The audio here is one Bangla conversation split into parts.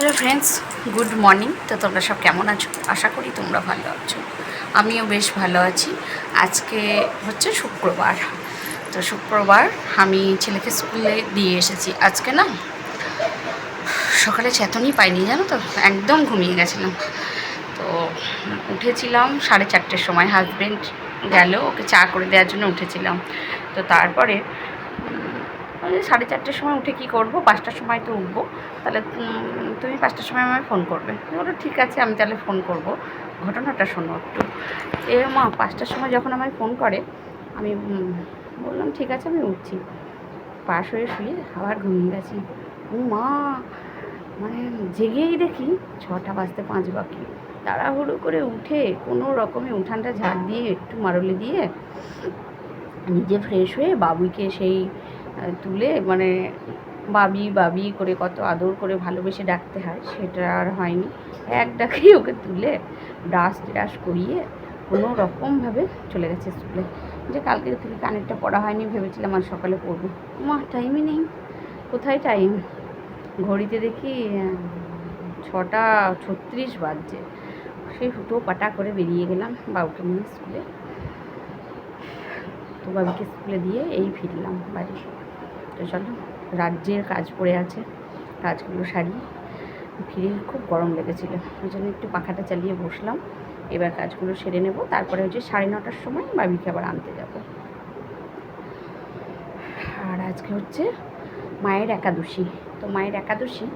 হ্যালো ফ্রেন্ডস গুড মর্নিং তো তোমরা সব কেমন আছো? আশা করি তোমরা ভালো আছো। আমিও বেশ ভালো আছি। আজকে হচ্ছে শুক্রবার। তো শুক্রবার আমি ছেলেকে স্কুলে দিয়ে এসেছি। আজকে না, সকালে চেতনই পাইনি, জানো তো? একদম ঘুমিয়ে গেছিলাম। তো উঠেছিলাম সাড়ে চারটের সময় হাজব্যান্ড গেল, ওকে চা করে দেওয়ার জন্য উঠেছিলাম। তো তারপরে সাড়ে চারটের সময় উঠে কি করব? পাঁচটার সময় তো উঠবো। তাহলে তুমি পাঁচটার সময় আমায় ফোন করবে। বললাম, ঠিক আছে, আমি তাহলে ফোন করব। ঘটনাটা শোনো একটু। এ মা, পাঁচটার সময় যখন আমায় ফোন করে, আমি বললাম, ঠিক আছে, আমি উঠছি। পাশ হয়ে শুয়ে আবার ঘুমিয়ে গেছি। ও মা মানে জেগেই দেখি ছটা বাজতে পাঁচ বাকি। তাড়াহুড়ো করে উঠে কোনো রকমে উঠানটা ঝাড় দিয়ে একটু মারলে দিয়ে নিজে ফ্রেশ হয়ে বাবুইকে সেই তুলে মানে বাবি বাবি করে কত আদর করে ভালোবেসে ডাকতে হয়, সেটা আর হয়নি। এক ডাকেই ওকে তুলে ডাস ডাস করিয়ে কোনো রকমভাবে চলে গেছে স্কুলে। যে কালকে থেকে কানেরটা পড়া হয়নি ভেবেছিলাম আর সকালে পড়ব। মা টাইমই নেই। কোথায় টাইম ঘড়িতে দেখি ছটা ছত্রিশ বাজছে। সেই হুটো পাটা করে বেরিয়ে গেলাম বাবুকে নিয়ে স্কুলে। তো বাবুকে স্কুলে দিয়ে এই ফিরলাম বাড়ি। তো চলো, রাজ্যের কাজ পড়ে আছে, কাজগুলো সারিয়ে ফিরে খুব গরম লেগেছিল, ওই জন্য একটু পাখাটা চালিয়ে বসলাম। এবার কাজগুলো সেরে নেব, তারপরে হচ্ছে সাড়ে নটার সময় বাবিকে আবার আনতে যাব। আর আজকে হচ্ছে মায়ের একাদশী, তো মায়ের একাদশী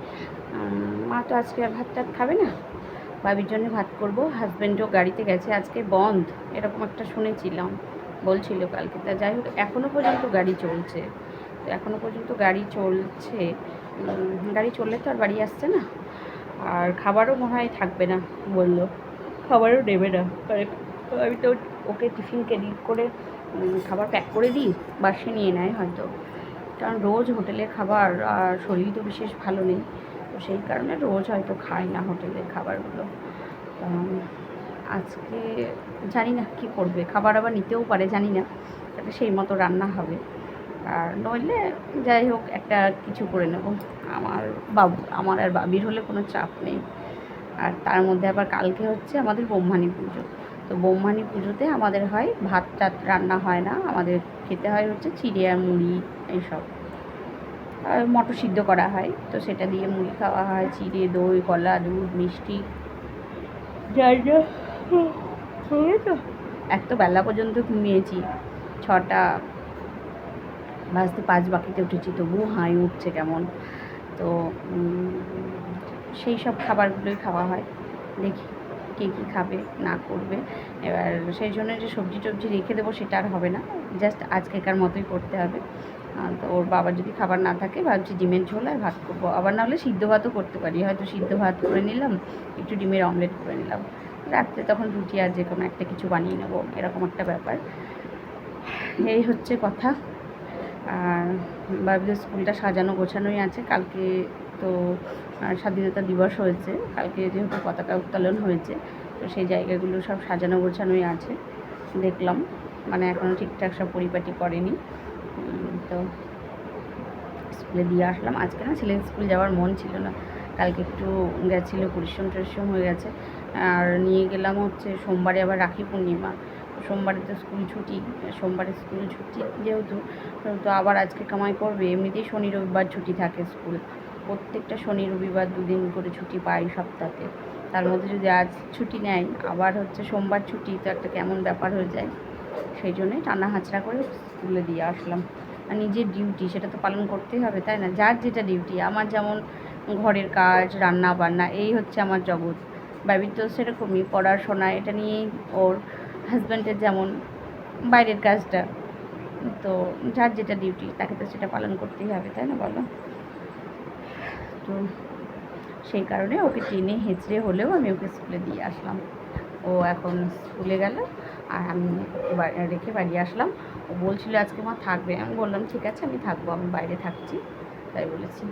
মা তো আজকে আর ভাত টাত খাবে না। বাবির জন্য ভাত করব হাজব্যান্ডও গাড়িতে গেছে, আজকে বন্ধ, এরকম একটা শুনেছিলাম, বলছিল কালকে। তা যাই হোক এখনও পর্যন্ত গাড়ি চলছে। তো এখনও পর্যন্ত গাড়ি চলছে। গাড়ি চললে তো আর বাড়ি আসছে না। আর খাবারও মনে হয় থাকবে না, বলল। খাবারও নেবে না। আমি তো ওকে টিফিন ক্যারি করে খাবার প্যাক করে দিই, বাসে নিয়ে নেয় হয়তো। কারণ রোজ হোটেলের খাবার আর শরীর তো বিশেষ ভালো নেই। তো সেই কারণে রোজ হয়তো খায় না হোটেলের খাবারগুলো। আজকে জানি না কী করবে। খাবার আবার নিতেও পারে, জানি না। তাহলে সেই মতো রান্না হবে। আর নইলে যাই হোক, একটা কিছু করে নেব। আমার বাবু, আমার আর বাবির হলে কোনো চাপ নেই। আর তার মধ্যে আবার কালকে হচ্ছে আমাদের ব্রহ্মাণী পুজো। তো ব্রহ্মাণী পুজোতে আমাদের হয় ভাত টাত রান্না হয় না, আমাদের খেতে হয় হচ্ছে চিড়ে আর মুড়ি এইসব। আর মটর সিদ্ধ করা হয়, তো সেটা দিয়ে মুড়ি খাওয়া হয়, চিড়ে, দই, কলা, দুধ, মিষ্টি। যাই যা তো এক তো বেলা পর্যন্ত ঘুমিয়েছি, ছটা বাজতে পাঁচ বাকিতে উঠেছি, তবুও হাই উঠছে কেমন। তো সেই সব খাবারগুলোই খাওয়া হয়। দেখি কে কী খাবে, না করবে। এবার সেই জন্য যে সবজি টবজি রেখে দেবো সেটা আর হবে না। জাস্ট আজকেকার মতোই করতে হবে। তো ওর বাবার যদি খাবার না থাকে, ভাবছি ডিমের ঝোল আর ভাত করব। আবার না হলে সিদ্ধ ভাতও করতে পারি। হয়তো সিদ্ধ ভাত করে নিলাম, একটু ডিমের অমলেট করে নিলাম। রাত্রে তখন রুটি আর যে কোনো একটা কিছু বানিয়ে নেব, এরকম একটা ব্যাপার। এই হচ্ছে কথা। আর বাবিদের স্কুলটা সাজানো গোছানোই আছে। কালকে তো স্বাধীনতা দিবস হয়েছে। কালকে যেহেতু পতাকা উত্তোলন হয়েছে, তো সেই জায়গাগুলো সব সাজানো গোছানোই আছে। দেখলাম মানে এখনও ঠিকঠাক সব পরিপাটি করেনি। তো স্কুলে দিয়ে আসলাম। আজকে না ছেলের স্কুল যাওয়ার মন ছিল না। কালকে একটু গেছিল পরিশ্রম টরিশ্রম হয়ে গেছে। আর নিয়ে গেলাম হচ্ছে সোমবারে আবার রাখি পূর্ণিমা। সোমবারে তো স্কুল ছুটি সোমবারে স্কুল ছুটি যেহেতু, তো আবার আজকে কামাই করবে এমনিতেই শনি রবিবার ছুটি থাকে স্কুল। প্রত্যেকটা শনি রবিবার দুদিন করে ছুটি পাই সপ্তাহে তার মধ্যে যদি আজ ছুটি নেয়, আবার হচ্ছে সোমবার ছুটি, তো একটা কেমন ব্যাপার হয়ে যায়। সেই জন্যই টানা হাঁচড়া করে স্কুলে দিয়ে আসলাম। আর নিজের ডিউটি, সেটা তো পালন করতেই হবে, তাই না? যার যেটা ডিউটি, আমার যেমন ঘরের কাজ রান্না বান্না এই হচ্ছে আমার জগৎ। বাবির তো সেরকমই, পড়াশোনা, এটা নিয়েই ওর হাজব্যান্ডের যেমন বাইরের কাজটা, তো যার যেটা ডিউটি তাকে তো সেটা পালন করতেই হবে, তাই না বলো? তো সেই কারণে ওকে টেনে হেঁচড়ে হলেও আমি ওকে স্কুলে দিয়ে আসলাম। ও এখন স্কুলে গেল, আর আমি রেখে বাড়ি আসলাম। ও বলছিল আজকে মা থাকবে। আমি বললাম, ঠিক আছে, আমি থাকব, আমি বাইরে থাকছি। তাই বলেছি।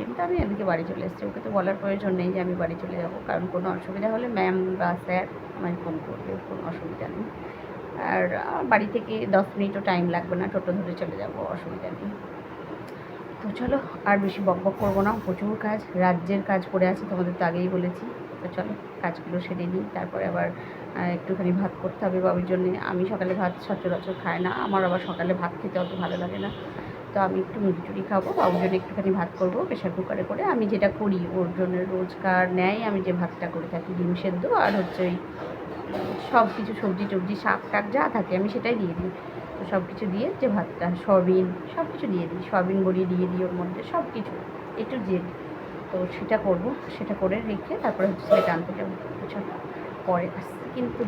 কিন্তু আমি এদিকে বাড়ি চলে এসেছি। ওকে তো বলার প্রয়োজন নেই যে আমি বাড়ি চলে যাব, কারণ কোনো অসুবিধা হলে ম্যাম বা স্যার আমায় ফোন করবে, কোনো অসুবিধা নেই। আর বাড়ি থেকে দশ মিনিটও টাইম লাগবে না, টোটো ধরে চলে যাব, অসুবিধা নেই। তো চলো, আর বেশি বক বক করব না, প্রচুর কাজ, রাজ্যের কাজ পড়ে আছে, তোমাদের তো আগেই বলেছি। তো চলো, কাজগুলো সেরে নিই, তারপরে আবার একটুখানি ভাত করতে হবে বাবির জন্য। আমি সকালে ভাত সচরাচর খাই না, আমার আবার সকালে ভাত খেতে অত ভালো লাগে না। তো আমি একটু মুড়ি টুড়ি খাব, বাবুর জন্য একটুখানি ভাত করব প্রেশার কুকারে করে। আমি যেটা করি, ওর জন্য রোজকার নেয় আমি যে ভাতটা করে থাকি, ডিম সেদ্ধ আর হচ্ছে ওই সব কিছু সবজি টবজি, শাক টাক যা থাকে, আমি সেটাই দিয়ে দিই। তো সব কিছু দিয়ে যে ভাতটা, সয়াবিন সব কিছু দিয়ে দিই। সয়াবিন বড়ি দিয়ে দিই ওর মধ্যে সব কিছু একটু জেড তো সেটা করব, সেটা করে রেখে তারপরে হচ্ছে সেটা আনতে যাব পরে আসছি, কিন্তু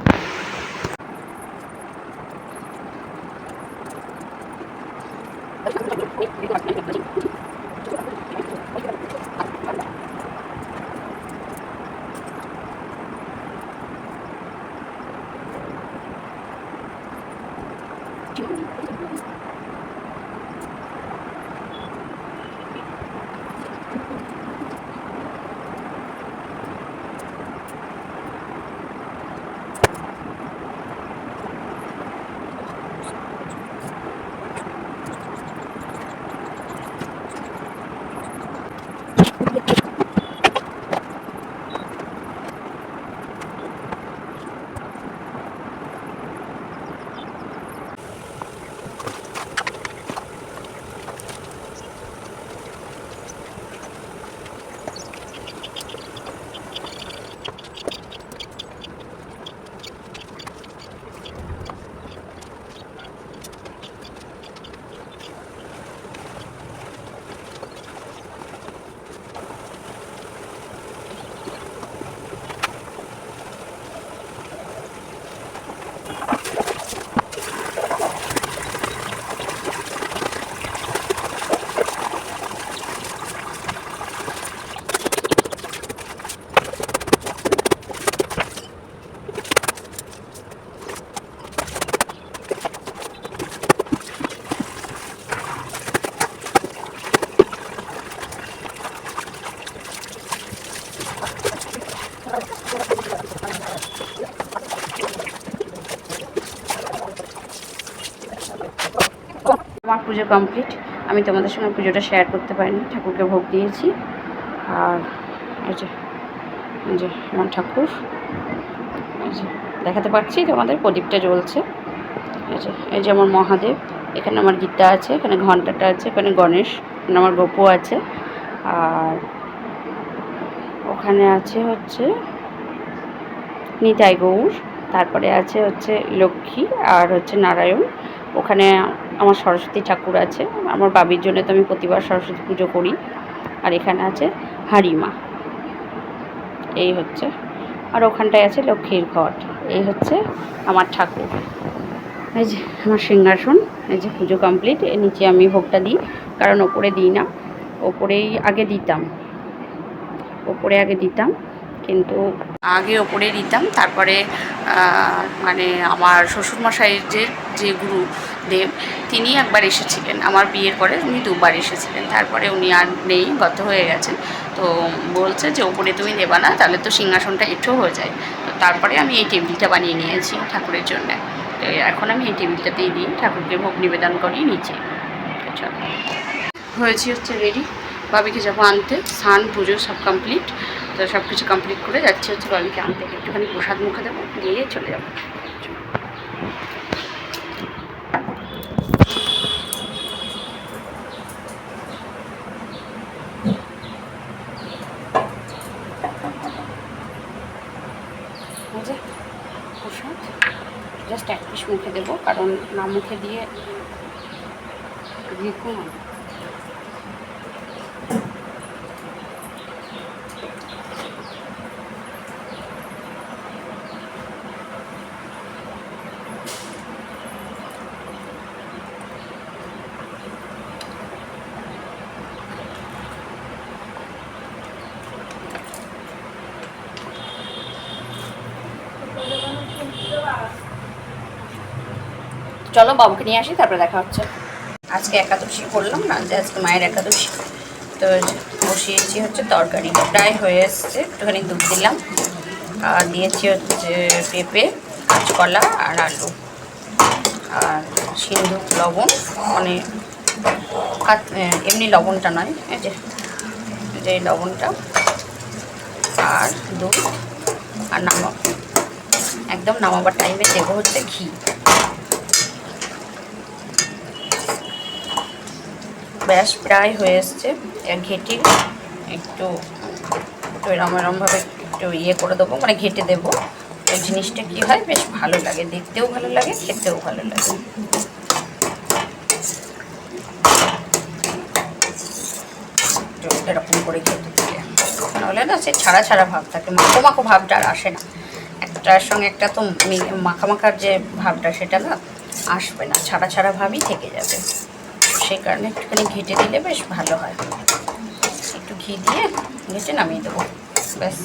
পুজো কমপ্লিট আমি তোমাদের সঙ্গে পুজোটা শেয়ার করতে পারিনি, ঠাকুরকে ভোগ দিয়েছি। আর যে আমার ঠাকুর দেখাতে পারছি তোমাদের, প্রদীপটা জ্বলছে। এই যে এই যে আমার মহাদেব, এখানে আমার গীতা আছে, এখানে ঘন্টাটা আছে, এখানে গণেশ, এখানে আমার গোপু আছে। আর ওখানে আছে হচ্ছে নিতাই গৌর তারপরে আছে হচ্ছে লক্ষ্মী আর হচ্ছে নারায়ণ। ওখানে আমার সরস্বতী ঠাকুর আছে। আমার বাবির জন্য তো আমি প্রতিবার সরস্বতী পুজো করি। আর এখানে আছে হারিমা। এই হচ্ছে। আর ওখানটায় আছে লক্ষ্মীর ঘট। এই হচ্ছে আমার ঠাকুর। এই যে আমার সিংহাসন, এই যে পুজো কমপ্লিট এর নিচে আমি ভোগটা দিই, কারণ ওপরে দিই না। ওপরেই আগে দিতাম। ওপরে আগে দিতাম, কিন্তু আগে ওপরে দিতাম। তারপরে মানে আমার শ্বশুরমশাইয়ের যে যে গুরু দেব, তিনি একবার এসেছিলেন। আমার বিয়ের পরে উনি দুবার এসেছিলেন। তারপরে উনি আর নেই, গত হয়ে গেছেন। তো বলছে যে, ওপরে তুমি দেবা না, তাহলে তো সিংহাসনটা একটু হয়ে যায়। তো তারপরে আমি এই টেবিলটা বানিয়ে নিয়েছি ঠাকুরের জন্য। তো এখন আমি এই টেবিলটাতেই দিই, ঠাকুরকে ভোগ নিবেদন করি নিচে। হয়েছি হচ্ছে রেডি বাবিকে যাব আনতে। স্নান, পুজো সব কমপ্লিট তো সব কিছু কমপ্লিট করে যাচ্ছি হচ্ছে বাবিকে আনতে। একটুখানি প্রসাদ মুখে দেবো, দিয়ে চলে যাব। প্রসাদ জাস্ট এক পিস মুখে দেবো, কারণ না মুখে দিয়ে দেখুন চলো বাবুকে নিয়ে আসি, তারপরে দেখা হচ্ছে। আজকে একাদশী করলাম না, যে আজকে মায়ের একাদশী। তো বসিয়েছি হচ্ছে তরকারি, প্রায় হয়ে এসছে, একটুখানি দুধ দিলাম। আর দিয়েছি হচ্ছে পেঁপে, কাঁচকলা আর আলু। আর সিন্ধু লবণ মানে এমনি লবণটা নয় যে যে লবণটা। আর দুধ, আর নামাব একদম নামাবার টাইমে দেবো হচ্ছে ঘি। ব্যাস প্রায় হয়ে এসছে। ঘেটি একটু একটু এরম এরমভাবে একটু ইয়ে করে দেবো মানে ঘেটে দেবো। ওই জিনিসটা কী হয়? বেশ ভালো লাগে, দেখতেও ভালো লাগে, খেতেও ভালো লাগে। এরকম করে খেতে নাহলে না সে ছাড়া ছাড়া ভাব থাকে, মাখো মাখো ভাবটা আর আসে না। একটার সঙ্গে একটা তো মি- মাখা মাখার যে ভাবটা সেটা না আসবে না, ছাড়া ছাড়া ভাবই থেকে যাবে। সেই কারণে একটুখানি ঘেটে দিলে বেশ ভালো হয়। একটু ঘি দিয়ে ঘেটে নামিয়ে দেবো। ব্যাস,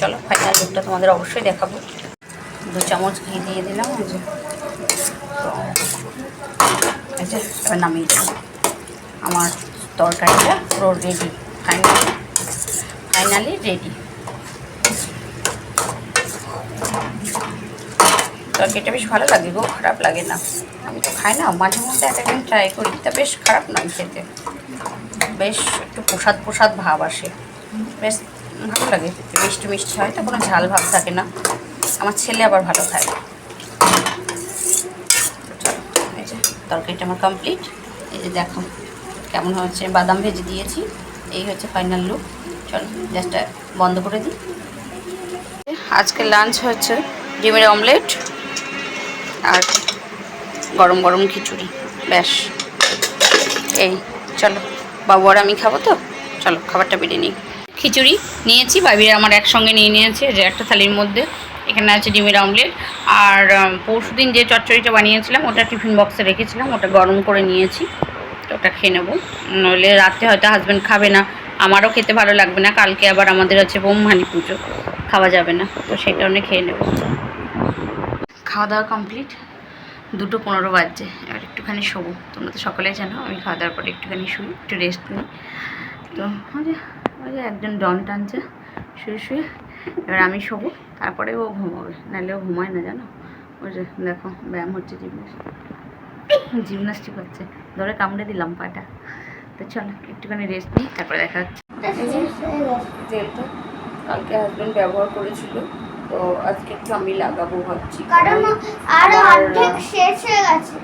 চলো ফাইনাল লুকটা তোমাদের অবশ্যই দেখাবো। দু চামচ ঘি দিয়ে দিলাম তো এবার নামিয়ে দেবো। আমার তরকারিটা পুরো রেডি ফাইনালি ফাইনালি রেডি তরকারিটা বেশ ভালো লাগে গো, খারাপ লাগে না। আমি তো খাই না, মাঝে মধ্যে এক একদিন ট্রাই করি, তা বেশ খারাপ নয় খেতে। বেশ একটু প্রসাদ প্রসাদ ভাব আসে। বেশ ভালো লাগে মিষ্টি মিষ্টি হয় তো, কোনো ঝাল ভাব থাকে না। আমার ছেলে আবার ভালো খায়। তরকারিটা আমার কমপ্লিট এই যে দেখো কেমন হচ্ছে বাদাম ভেজে দিয়েছি। এই হচ্ছে ফাইনাল লুক চল গ্যাসটা বন্ধ করে দিই। আজকে লাঞ্চ হচ্ছে ডিমের অমলেট আর গরম গরম খিচুড়ি, ব্যাস। এই, চলো। বাবু আর আমি খাব তো? চলো, খাবারটা বেড়ে নিই। খিচুড়ি নিয়েছি বাবির আমার একসঙ্গে নিয়ে নিয়েছে, যে একটা থালির মধ্যে। এখানে আছে ডিমের অমলেট। আর পরশু দিন যে চচ্চড়িটা বানিয়েছিলাম, ওটা টিফিন বক্সে রেখেছিলাম, ওটা গরম করে নিয়েছি। তো ওটা খেয়ে নেব। নইলে রাতে হয়তো হাজব্যান্ড খাবে না। আমারও খেতে ভালো লাগবে না। কালকে আবার আমাদের আছে বোমহানি পুজো। খাওয়া যাবে না। তো সেই কারণে খেয়ে নেব। খাওয়া দাওয়া কমপ্লিট দুটো পনেরো বাজছে। এবার একটুখানি শোবো। তোমরা তো সকালে জানো, আমি খাওয়া দাওয়ার পরে একটুখানি শুই, একটু রেস্ট নিই। তো ওই যে একজন ডন টানছে, শুয়ে শুয়ে। এবার আমি শোবো, তারপরে ও ঘুমাবে। নাহলে ও ঘুমায় না, জানো? ওই যে, দেখো, ব্যায়াম হচ্ছে জিমনাস্টিক জিমনাস্টিক হচ্ছে ধরে কামড়ে দিলাম পাটা। তো চলো, একটুখানি রেস্ট নিই, তারপরে দেখা হচ্ছে। তেলটা কালকে হাজব্যান্ড ব্যবহার করেছিল তো আজকে একটু আমি লাগাবো ভাবছি। কারণ আরও অর্ধেক শেষ হয়ে গেছে।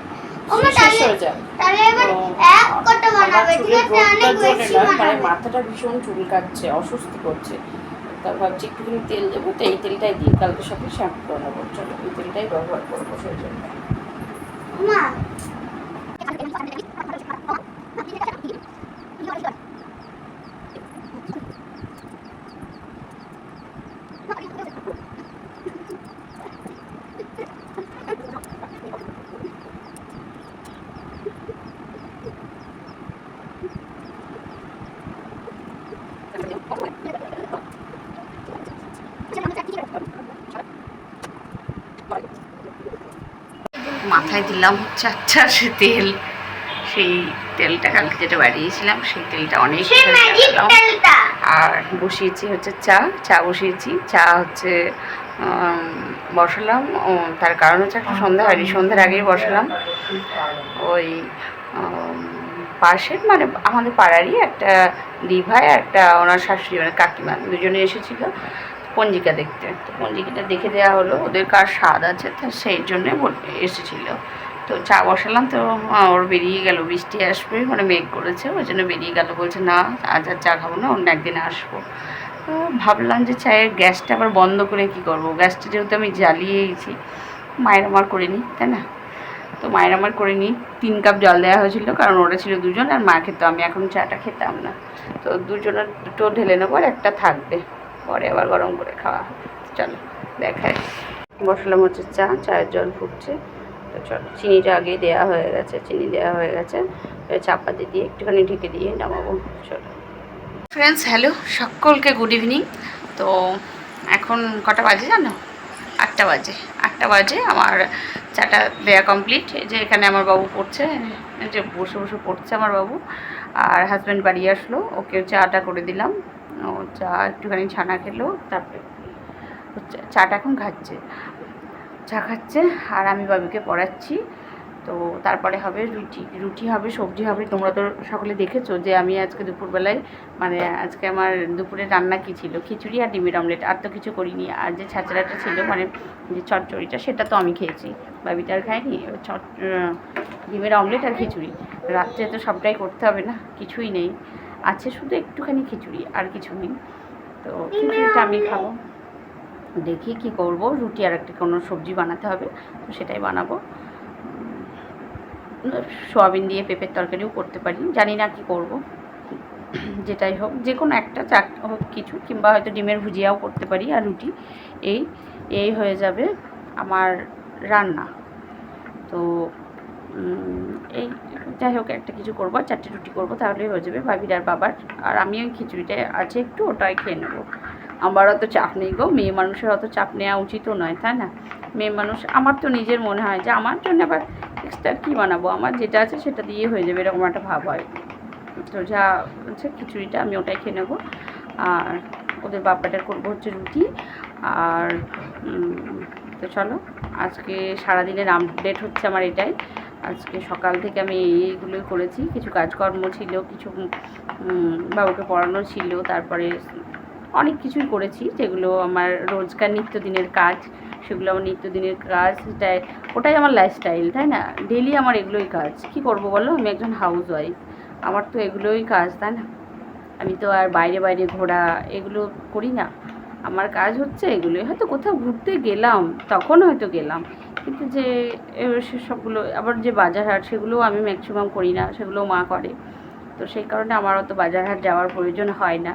মানে মাথাটা ভীষণ চুলকাচ্ছে অস্বস্তি করছে। তা ভাবছি একটুখানি তেল দেবো তো এই তেলটাই দিই কালকে সকালে শ্যাম্পু করে নেব। চলো এই তেলটাই ব্যবহার করব সেই জন্য। মাথায় দিলাম হচ্ছে আচ্ছা সে তেল। সেই তেলটা কালকে যেটা বাড়িয়েছিলাম সেই তেলটা অনেক আর বসিয়েছি হচ্ছে চা চা বসিয়েছি। চা হচ্ছে বসালাম। তার কারণ হচ্ছে একটা সন্ধ্যা হয়নি সন্ধ্যার আগেই বসালাম। ওই পাশের মানে আমাদের পাড়ারই একটা দিভাই একটা ওনার শাশুড়ি মানে কাকিমা দুজনে এসেছিল। পঞ্জিকা দেখতে। তো পঞ্জিকাটা দেখে দেওয়া হলো, ওদের কার স্বাদ আছে, তো সেই জন্যে এসেছিল। তো চা বসালাম, তো ওর বেরিয়ে গেল, বৃষ্টি আসবে মানে মেঘ করেছে, ওই জন্য বেরিয়ে গেল, বলছে, না, আজ আর চা খাব না, অন্য একদিন আসব। তো ভাবলাম যে চায়ের গ্যাসটা আবার বন্ধ করে কি করব? গ্যাসটা যেহেতু আমি জ্বালিয়েছি, মায়ের আমার করে নিই, তাই না? তো মায়ের আমার করে নিই। তিন কাপ জল দেওয়া হয়েছিল, কারণ ওরা ছিল দুজন, আর মা খেত আমি এখন চাটা খেতাম না। তো দুজনের দুটো ঢেলে নেব, আর একটা থাকবে। পরে আবার গরম করে খাওয়া চলো দেখায় বসলাম হচ্ছে চা, চায়ের জল ফুটছে। তো চলো, চিনিটা আগেই দেওয়া হয়ে গেছে, চিনি দেওয়া হয়ে গেছে। চাপাতি দিয়ে একটুখানি ঢেকে দিয়ে নামাবো। চলো। ফ্রেন্ডস হ্যালো সকলকে গুড ইভিনিং তো এখন কটা বাজে জানো? আটটা বাজে। আটটা বাজে, আমার চাটা দেয়া কমপ্লিট যে এখানে আমার বাবু পড়ছে যে বসে বসে পড়ছে আমার বাবু। আর হাজব্যান্ড বাড়ি আসলো, ওকে চাটা করে দিলাম। ও চা একটুখানি ছানা খেলো, তারপরে চাটা এখন খাচ্ছে। চা খাচ্ছে আর আমি বাবুকে পড়াচ্ছি। তো তারপরে হবে রুটি রুটি হবে, সবজি হবে। তোমরা তো সকলে দেখেছ যে আমি আজকে দুপুরবেলায় মানে আজকে আমার দুপুরে রান্না কী ছিল? খিচুড়ি আর ডিমের অমলেট। আর তো কিছু করিনি। আর যে ছাঁচড়াটা ছিল মানে যে চচ্চড়িটা, সেটা তো আমি খেয়েছি। বাবিটা আর খাইনি চট, ডিমের অমলেট আর খিচুড়ি। রাত্রে তো সবটাই করতে হবে না, কিছুই নেই। আছে শুধু একটুখানি খিচুড়ি আর কিছু নেই। তো খিচুড়িটা আমি খাব। দেখি কি করব রুটি আর একটা কোনো সবজি বানাতে হবে তো সেটাই বানাবো। সোয়াবিন দিয়ে পেঁপের তরকারিও করতে পারি জানি না কি করব। যেটাই হোক যে কোনো একটা চাক হোক কিছু কিংবা হয়তো ডিমের ভুজিয়াও করতে পারি আর রুটি। এই এই হয়ে যাবে আমার রান্না। তো এই যাই হোক, একটা কিছু করব, চারটে রুটি করব, তাহলেই হয়ে যাবে ভাবির আর বাবার। আর আমি ওই খিচুড়িটা আছে একটু, ওটাই খেয়ে নেব। আমার অত চাপ নেই গো, মেয়ে মানুষের অত চাপ নেওয়া উচিতও নয়, তাই না? মেয়ে মানুষ, আমার তো নিজের মনে হয় যে আমার জন্য আবার এক্সট্রা কী বানাবো? আমার যেটা আছে সেটা দিয়ে হয়ে যাবে, এরকম একটা ভাব হয়। তো যা হচ্ছে খিচুড়িটা আমি ওটাই খেয়ে নেব। আর ওদের বাপ্পাটার করব হচ্ছে রুটি। আর তো চলো, আজকে সারাদিনের আপডেট হচ্ছে আমার এটাই। আজকে সকাল থেকে আমি এইগুলোই করেছি। কিছু কাজকর্ম ছিল, কিছু বাবুকে পড়ানো ছিল, তারপরে অনেক কিছুই করেছি, যেগুলো আমার রোজকার নিত্যদিনের কাজ, সেগুলো আমার নিত্যদিনের কাজ, সেটাই, ওটাই আমার লাইফস্টাইল তাই না? ডেলি আমার এগুলোই কাজ। কি করব বলো? আমি একজন হাউস ওয়াইফ আমার তো এগুলোই কাজ, তাই না? আমি তো আর বাইরে বাইরে ঘোরা এগুলো করি না। আমার কাজ হচ্ছে এগুলোই। হয়তো কোথাও ঘুরতে গেলাম, তখন হয়তো গেলাম। কিন্তু যে এ, সেসবগুলো আবার যে বাজার হাট সেগুলোও আমি ম্যাক্সিমাম করি না সেগুলোও মা করে। তো সেই কারণে আমার অত বাজার হাট যাওয়ার প্রয়োজন হয় না।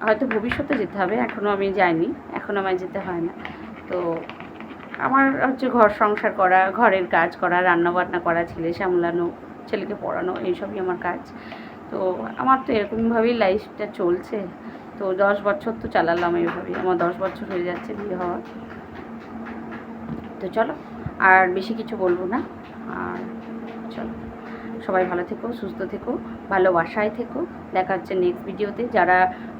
হয়তো ভবিষ্যতে যেতে হবে এখনও আমি যাইনি এখনও আমায় যেতে হয় না। তো আমার হচ্ছে ঘর সংসার করা ঘরের কাজ করা রান্না বান্না করা ছেলে সামলানো ছেলেকে পড়ানো এইসবই আমার কাজ। তো আমার তো এরকমভাবেই লাইফটা চলছে। তো দশ বছর তো চালালাম এইভাবেই। আমার দশ বছর হয়ে যাচ্ছে বিয়ে হওয়ার। তো চলো, আর বেশি কিছু বলব না। আর চলো, সবাই ভালো থেকো, সুস্থ থেকো, ভালোবাসায় থেকো। দেখা হচ্ছে নেক্সট ভিডিওতে যারা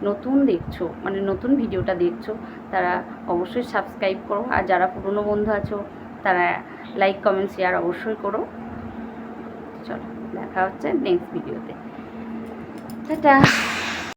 নতুন দেখছ মানে নতুন ভিডিওটা দেখছ, তারা অবশ্যই সাবস্ক্রাইব করো। আর যারা পুরনো বন্ধু আছো, তারা লাইক কমেন্ট শেয়ার অবশ্যই করো। চলো, দেখা হচ্ছে নেক্সট ভিডিওতে টাটা!